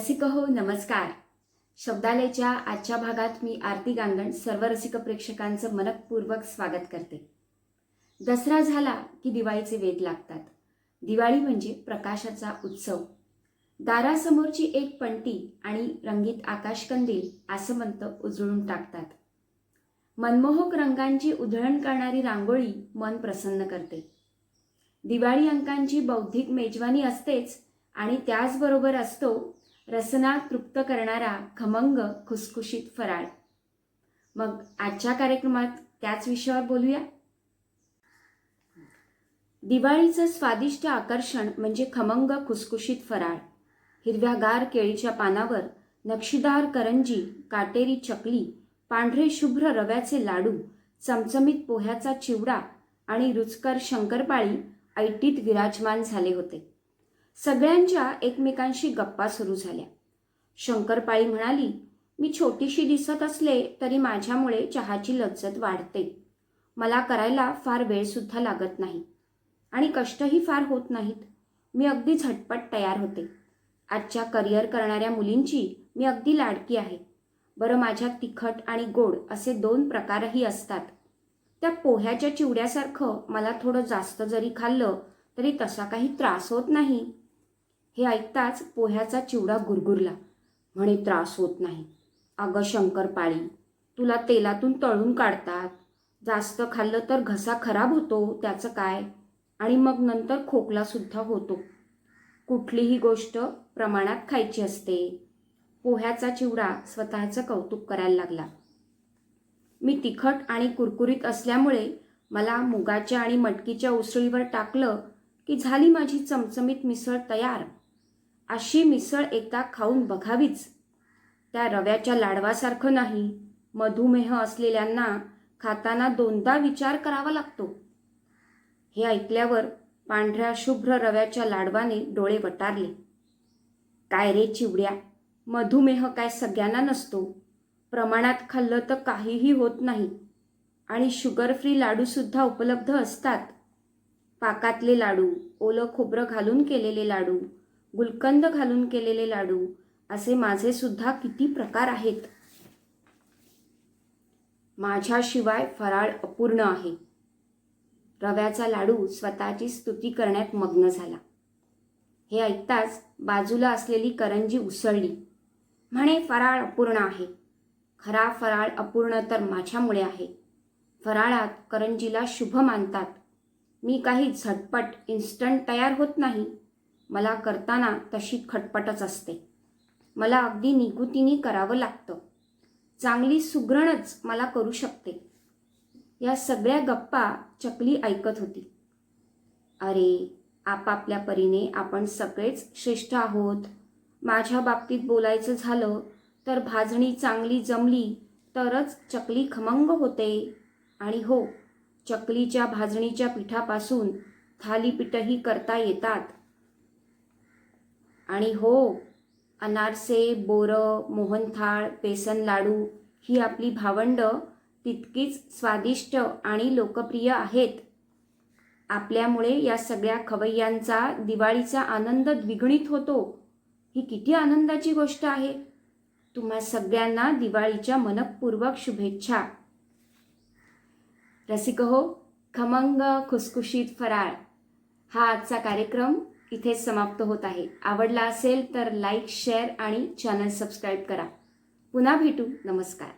रसिक हो नमस्कार. शब्दालयच्या आजच्या भागात मी आरती गांगण सर्व रसिक प्रेक्षकांचं मनपूर्वक स्वागत करते. दसरा झाला की दिवाळीचे वेध लागतात. दिवाळी म्हणजे प्रकाशाचा उत्सव. दारासमोरची एक पंटी आणि रंगीत आकाशकंदील आसमंत उजळून टाकतात. मनमोहक रंगांची उधळण करणारी रांगोळी मन प्रसन्न करते. दिवाळी अंकांची बौद्धिक मेजवानी असतेच आणि त्याचबरोबर असतो रसना तृप्त करणारा खमंग खुसखुशीत फराळ. मग आजच्या कार्यक्रमात त्याच विषयावर बोलूया? दिवाळीचं स्वादिष्ट आकर्षण म्हणजे खमंग खुसखुशीत फराळ. हिरव्यागार केळीच्या पानावर नक्षीदार करंजी काटेरी चकली पांढरे शुभ्र रव्याचे लाडू चमचमीत पोह्याचा चिवडा आणि रुचकर शंकरपाळी ऐटीत विराजमान झाले होते. सगळ्यांच्या एकमेकांशी गप्पा सुरू झाल्या. शंकरपाळी म्हणाली मी छोटीशी दिसत असले तरी माझ्यामुळे चहाची लज्जत वाढते. मला करायला फार वेळसुद्धा लागत नाही आणि कष्टही फार होत नाहीत. मी अगदी झटपट तयार होते. आजच्या करिअर करणाऱ्या मुलींची मी अगदी लाडकी आहे. बरं माझ्यात तिखट आणि गोड असे दोन प्रकारही असतात. त्या पोह्याच्या चिवड्यासारखं मला थोडं जास्त जरी खाल्लं तरी तसा काही त्रास होत नाही. हे ऐकताच पोह्याचा चिवडा गुरगुरला. म्हणे त्रास होत नाही. अगं शंकरपाळी तुला तेलातून तळून काढतात. जास्त खाल्लं तर घसा खराब होतो त्याचं काय? आणि मग नंतर खोकलासुद्धा होतो. कुठलीही गोष्ट प्रमाणात खायची असते. पोह्याचा चिवडा स्वतःचं कौतुक करायला लागला. मी तिखट आणि कुरकुरीत असल्यामुळे मला मुगाच्या आणि मटकीच्या उसळीवर टाकलं की झाली माझी चमचमीत मिसळ तयार. अशी मिसळ एकदा खाऊन बघावीच. त्या रव्याच्या लाडवासारखं नाही. मधुमेह असलेल्यांना खाताना दोनदा विचार करावा लागतो. हे ऐकल्यावर पांढऱ्या शुभ्र रव्याच्या लाडवाने डोळे वटारले. काय रे चिवड्या? मधुमेह काय सगळ्यांना नसतो. प्रमाणात खाल्लं तर काहीही होत नाही. आणि शुगर फ्री लाडूसुद्धा उपलब्ध असतात. पाकातले लाडू ओलं खोबरं घालून केलेले लाडू गुलकंद घालून केलेले लाडू असे माझे सुद्धा किती प्रकार आहेत. माझ्याशिवाय फराळ अपूर्ण आहे. रव्याचा लाडू स्वतःची स्तुती करण्यात मग्न झाला. हे ऐकताच बाजूला असलेली करंजी उसळली. म्हणे फराळ अपूर्ण आहे. खरा फराळ अपूर्ण तर माझ्यामुळे आहे. फराळात करंजीला शुभ मानतात. मी काही झटपट इन्स्टंट तयार होत नाही. मला करताना तशी खटपटच असते. मला अगदी निगुतीने करावं लागतं. चांगली सुगरणच मला करू शकते. या सगळ्या गप्पा चकली ऐकत होती. अरे आपापल्या परीने आपण सगळेच श्रेष्ठ आहोत. माझ्या बाबतीत बोलायचं झालं तर भाजणी चांगली जमली तरच चकली खमंग होते. आणि हो चकलीच्या भाजणीच्या पिठापासून थालीपीठही करता येतात. आणि हो अनारसे बोरं मोहनथाळ बेसन लाडू ही आपली भावंडं तितकीच स्वादिष्ट आणि लोकप्रिय आहेत. आपल्यामुळे या सगळ्या खवय्यांचा दिवाळीचा आनंद द्विगुणित होतो. ही किती आनंदाची गोष्ट आहे. तुम्हा सगळ्यांना दिवाळीच्या मनपूर्वक शुभेच्छा. रसिक हो खमंग खुसखुशीत फराळ. हा आजचा कार्यक्रम इथेच समाप्त होत आहे. आवडला असेल तर लाईक शेअर आणि चॅनल सबस्क्राईब करा. पुन्हा भेटू. नमस्कार.